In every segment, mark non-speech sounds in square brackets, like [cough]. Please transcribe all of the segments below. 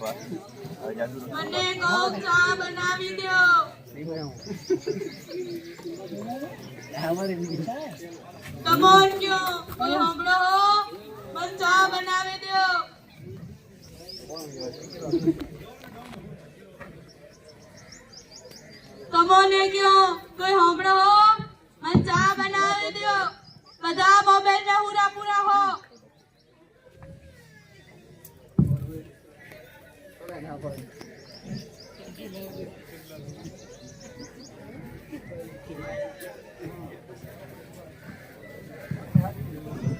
મને કોક ચા બનાવી દો. કમોન કયો? કોઈ સાંભળો હો. મને ચા બનાવી દો. કમોને કયો? કોઈ સાંભળો હો? મને ચા બનાવી દો. બધા મોબાઈલ ને હુરા પૂરા હો.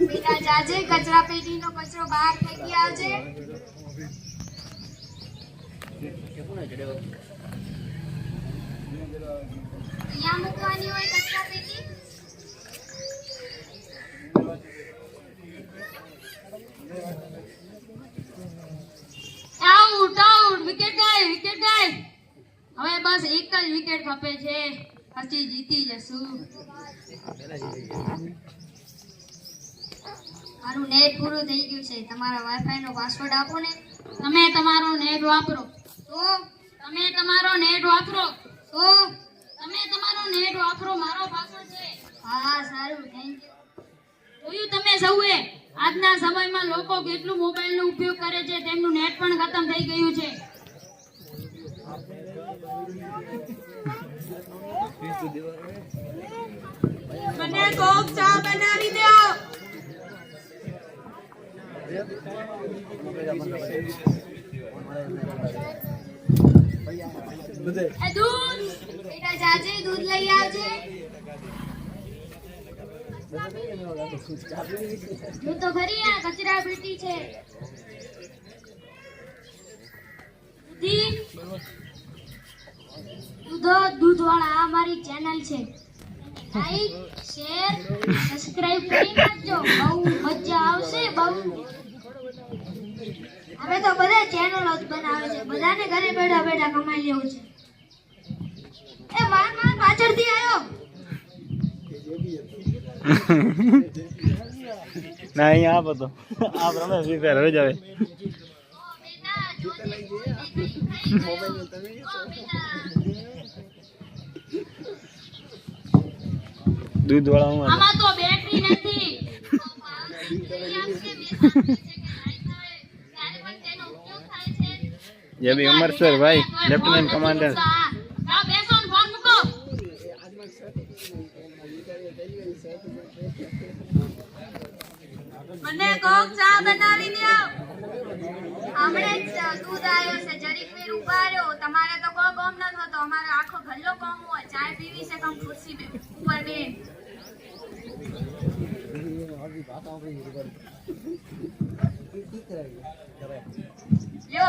બેટા જાજે કચરા પેટીનો કચરો બહાર ફેંકી આવજે. અહીંયા મૂકવાની હોય કચરા પેટી આઉટ આઉટ વિકેટ ગાય વિકેટ હવે બસ એક જ વિકેટ ખપે છે. પછી જીતી જશું. મારું નેટ પૂરું થઈ ગયું છે. તમારા વાઈફાઈ નો પાસવર્ડ આપો ને. તમે તમારો નેટ વાપરો. તો તમે તમારો નેટ વાપરો. તો તમે તમારો નેટ વાપરો. મારો પાસવર્ડ છે. હા, સારું. થેન્ક યુ જોયું તમે સૌએ? આજના સમયમાં લોકો કેટલું મોબાઈલનો ઉપયોગ કરે છે. તેમનું નેટ પણ ખતમ થઈ ગયું છે. મને કોક ચા બનાવી દો દૂધ. લઈ આવજે. કચરા પેટી છે દી દૂધો દૂધવાળા આ મારી ચેનલ છે. લાઈક શેર સબસ્ક્રાઇબ કરી નાખજો. બહુ મજા આવશે બહુ. હવે તો બધા ચેનલો જ બનાવે છે. બધાને ઘરે બેઠા બેઠા કમાઈ લેવું છે. એ માર માર પાછળથી આવ્યો [laughs] ના અહીંયા આ બધો. આ રમે ફ્રી ફાયર હવે જ ઓ બેટા જોજે મોબાઈલ તમે ઓ બેટા દૂધ વાળા હું. આમાં તો બેટરી નથી જે બી અમર સર ભાઈ લેફ્ટનન્ટ કમાન્ડર મને કોક ચા બનાવી દો હમણે જ દૂધ આવ્યો છે, જરીક વાર ઊભા રહ્યો. તમારે તો કોઈ કોમ ન અમારો આખો ગલ્લો કોમ હોય. ચાય પીવી છે કમ ખુરશી ઉપર બે.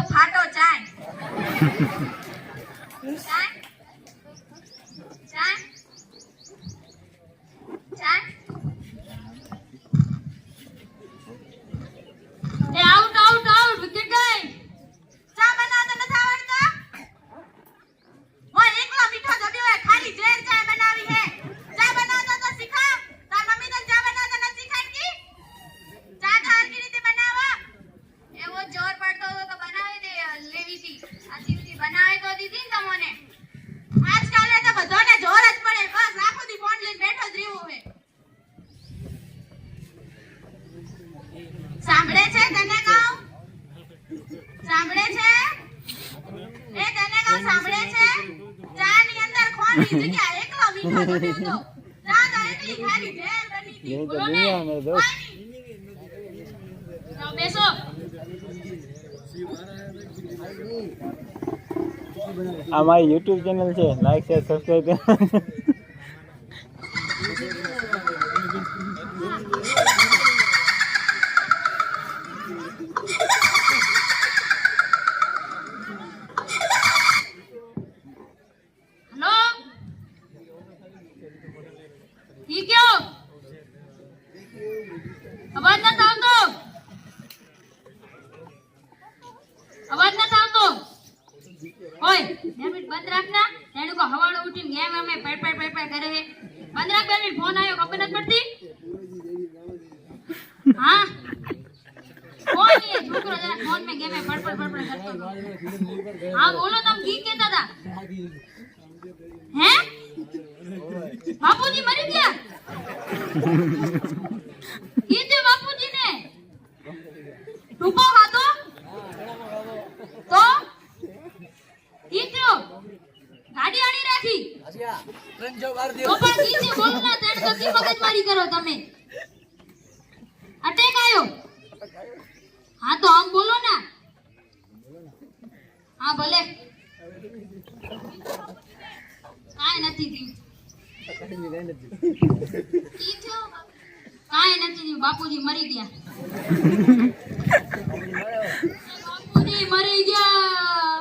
ફાટો ચાય ચાય ચાય એ આઉટ આઉટ આઉટ વિકેટ ગઈ ચા બનાવતા નથી આવડતા ઓય એકલો મીઠો દબ્યો હે ખાલી ઝેર ચા બનાવી હે ચા બનાવતા તો શીખા તાર મમ્મી તને ચા બનાવતા નથી શીખવાડતી ચા તો હરખી રીતે બનાવો એવો જોર પડતો હતો તો બનાવી દે લેવી હતી આથી સુધી બનાવી તો દીધી ને તમને આજકાલે તો બધાને જોર જ પડે બસ આખો દી ફોન લઈને બેઠો જ રહેવું હે સાંભળે છે તને કહું સાંભળે છે? એ તને કહો સાંભળે છે? ચા ની અંદર ખોન બીજી કે એકલો મીઠો બન્યો તો ચા તો ખાલી ઢેર બની હતી. બોલો ને. પાણી બેસો. આ મારી યુટ્યુબ ચેનલ છે. લાઈક શેર સબસ્ક્રાઇબ અમે પેડ પેડ પેડ પેડ કરે બંધ રાખ બે મિનિટ ફોન આવ્યો ખબર નથી પડતી? હા. કોણ એ, છોકરો જરા ફોન મે ગેમે પડપડ પડપડ કરતો હતો. હા, બોલો તમ, કી કેતા હતા? હે? બાપુજી મરી ગયા કીધું બાપુજીને ટૂંકો ખાતો તો કીધું ગાડી આણી રાખી તો પણ કીધું બોલો ના તેણ તો કી મગજમારી કરો તમે અટેક આયો હા તો આમ બોલો ના હા ભલે. કાંઈ નથી થયું. કાંઈ નથી થયું. બાપુજી મરી ગયા. બાપુજી મરી ગયા?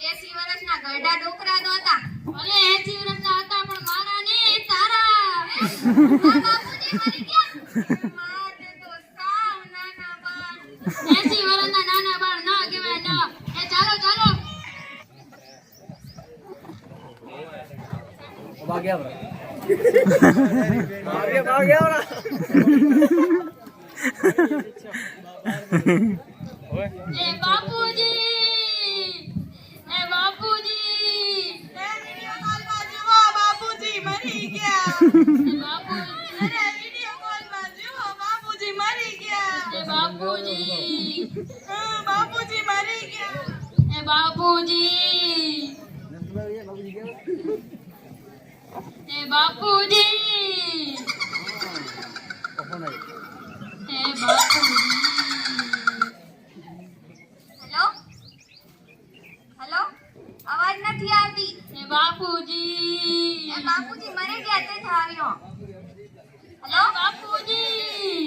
80 વર્ષના ગરડા ડોકરા તો હતા. ભલે એસી વર્ષના હતા પણ મારા ને તારા બાપુજી મરી ગયા? મારે તો સાવ નાના બાળ બાપુજી! બાપુજી! મરી ગયા. એ બાપુજી! અરે વિડિયો કોલમાં જુઓ બાપુજી મરી ગયા એ બાપુજી હા, બાપુજી મરી ગયા એ બાપુજી એ બાપુજી એ બાપુજી હેલો હેલો અવાજ નથી આવતી એ બાપુજી. એ બાપુજી મરી ગયા તે થાવ્યો હેલો બાપુજી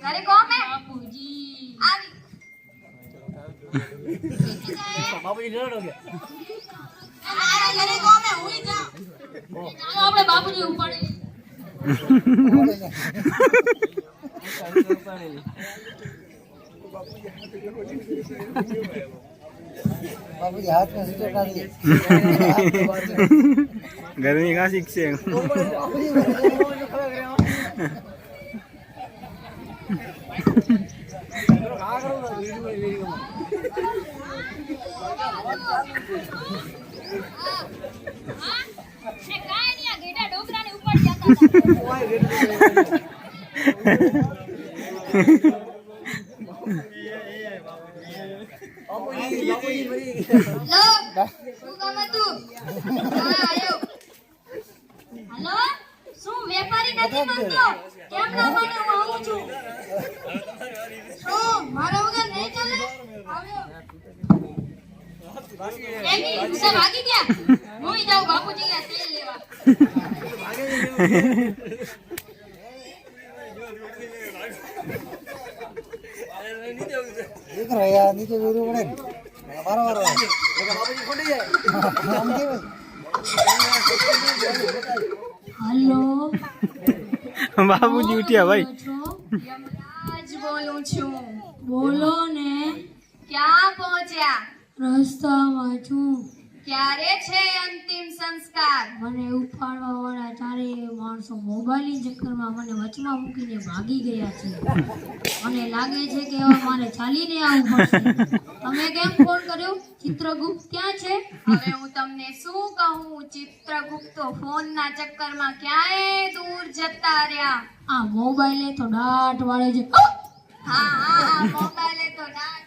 ઘરે કોણ હે બાપુજી આવી મારા ઘરે કોમે હુઈ જાઓ ચાલો આપણે [laughs] બાપુજી ઉપાડી કાશી છે. [laughs] [laughs] વેપારી નથી મળતો કેમ ના મને હું આવું છું શું મારા વગર નહીં ચાલે ભાગી ગયા હું જાઉં બાપુજી ગયા તેલ લેવા દીકરો યાર નીચે વેરું પડે ને. મારો મારો હલો. બાબુજી ઉઠ્યા ભાઈ. યમરાજ બોલું છું. બોલો ને. ક્યાં પહોંચ્યા? રસ્તામાં છું. ક્યારે છે અંતિમ સંસ્કાર? મને ઉપાડવા વાળા ચારે માણસો મોબાઈલની ચક્કરમાં મને વચમાં મૂકીને ભાગી ગયા છે. મને લાગે છે કે હવે મારે ચાલીને આવવું પડશે. તમે કેમ ફોન કર્યો? ચિત્રગુપ્ત ક્યાં છે? હવે હું તમને શું કહું? ચિત્રગુપ્ત તો ફોનના ચક્કરમાં ક્યાંય દૂર જતા રહ્યા. આ મોબાઈલે તો દાટ વાળે છે. હા હા હા મોબાઈલે તો દાટ